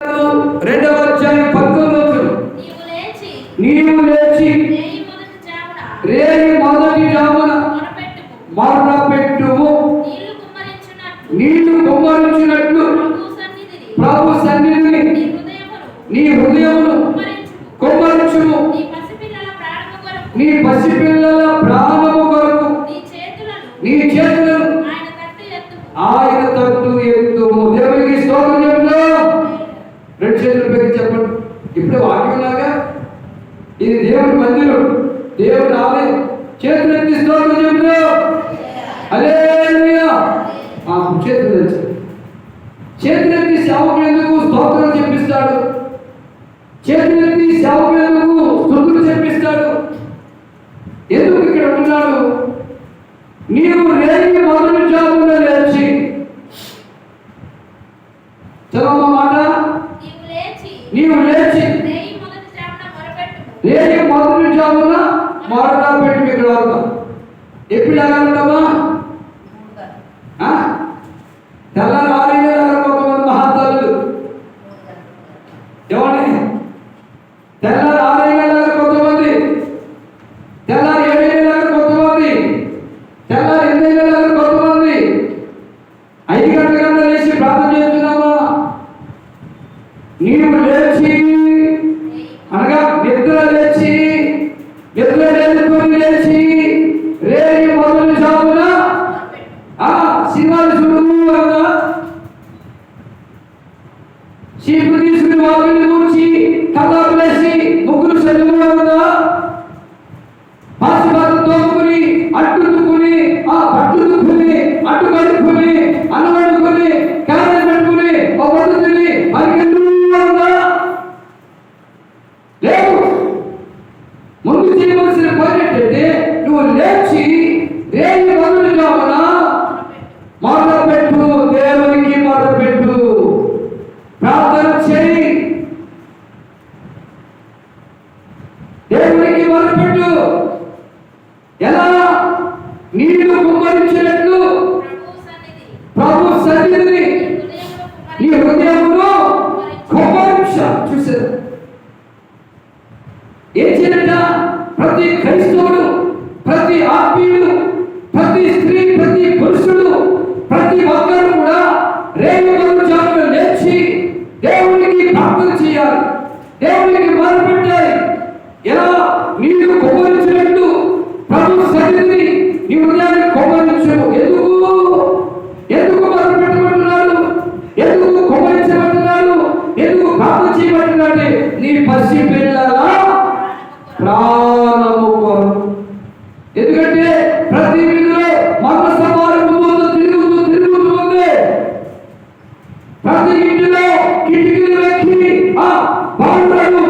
రెండవ అధ్యాయం వచ్చిన నీవు లేచి రేయి మొదటి జామున మరణ పెట్టుము నీళ్ళు కుమ్మరించినట్లు. ప్రభు సన్నిధిని నీ హృదయమును కుమ్మరించుము. నీ పసిపిల్లల ప్రాణము కొరకు నీ చేతులను ఆయన తట్టు ఎత్తుము. దేవునికి స్తోత్రం చెప్తాం రెండు చేతులు పెట్టి చెప్పండి. ఇప్పుడు వాక్యంలాగా ఇది దేవుని మందిరం. దేవుని ఆలయం చేతులు ఎత్తి స్తోత్రం చెప్తాం హల్లెలూయా. ఆ చేతులు తెచ్చు చేతులెత్తి సేవకులు ఎందుకు స్తోత్రం చెప్పిస్తాడు? చేతులెత్తి సేవకులు ఎందుకు స్థుతులు చెప్పిస్తాడు? ఎందుకు ఇక్కడ ఉన్నాడు? నీవు రేగి మొదటి జామున లేచి చదవ నీవు లేచి రేయి మొదటి జామున మరణ పెట్టి మీకు రావుతాం ఎప్పుడు లాగలుగుతామా ఆ? తెల్లారి లాగారు కొంతమంది మహాతల్లు ఏమండి? తెల్లారి లాగారు కొంతమంది తెల్లారి నీవు లేచి అనగా నిద్ర లేచి నిద్ర లేచుకొని లేచి రేగి మొదలు జామున ఆ సినిమాలు చూడు అన్నా. చీపు తీసుకుని వాళ్ళని కూర్చి కల్లాపు ముగ్గురు చదువు అన్నా పాసి బాధ తోముకుని అట్టు తుక్కుని ఆ పట్టు తుక్కుని అట్టు కడుక్కుని అన్నం వండుకుని క్యారెట్ పెట్టుకుని ఒక పట్టు తిని పరిగెత్తు అన్నా లేవు ముందు చేయవలసిన పని ఏంటంటే నువ్వు లేచి రేగి మొదలు కావున మొదలు పెట్టు దేవునికి మొదలు పెట్టు ప్రార్థన చేయి దేవునికి మొదలు పెట్టు ఎలా? నీళ్ళు కుమ్మరించినట్లు ప్రభు సన్నిధిని నీ హృదయంలో కుమ్మరించు. కుమ్మరించ చూసారు ఏం చేయట ప్రతి క్రైస్తవుడు ప్రతి ఆత్మీయుడు ప్రతి స్త్రీ ప్రతి పురుషుడు ప్రతి ఒక్కరు కూడా రేపు జామున లేచి దేవునికి ప్రార్థన చేయాలి. దేవునికి మొదలుపెట్టాలి ఎలా? నీళ్ళు కుమ్మరించ హృదయాన్ని కొమ్మరించాము ఎందుకు? ఎందుకు మొదలు పెట్టమంటున్నాడు ఎందుకు కొమ్మరించమంటున్నాడు ఎందుకు కాపు చేయమంటున్నాడు నీ పసి పిల్లల ప్రాణము కొరకు. ఎందుకంటే ప్రతి వీధిలో మరణ సమానం ముందు తిరుగుతూ తిరుగుతూ ఉంది ప్రతి ఇంటిలో కిటికీలు వెక్కి ఆ బాగుంటాడు.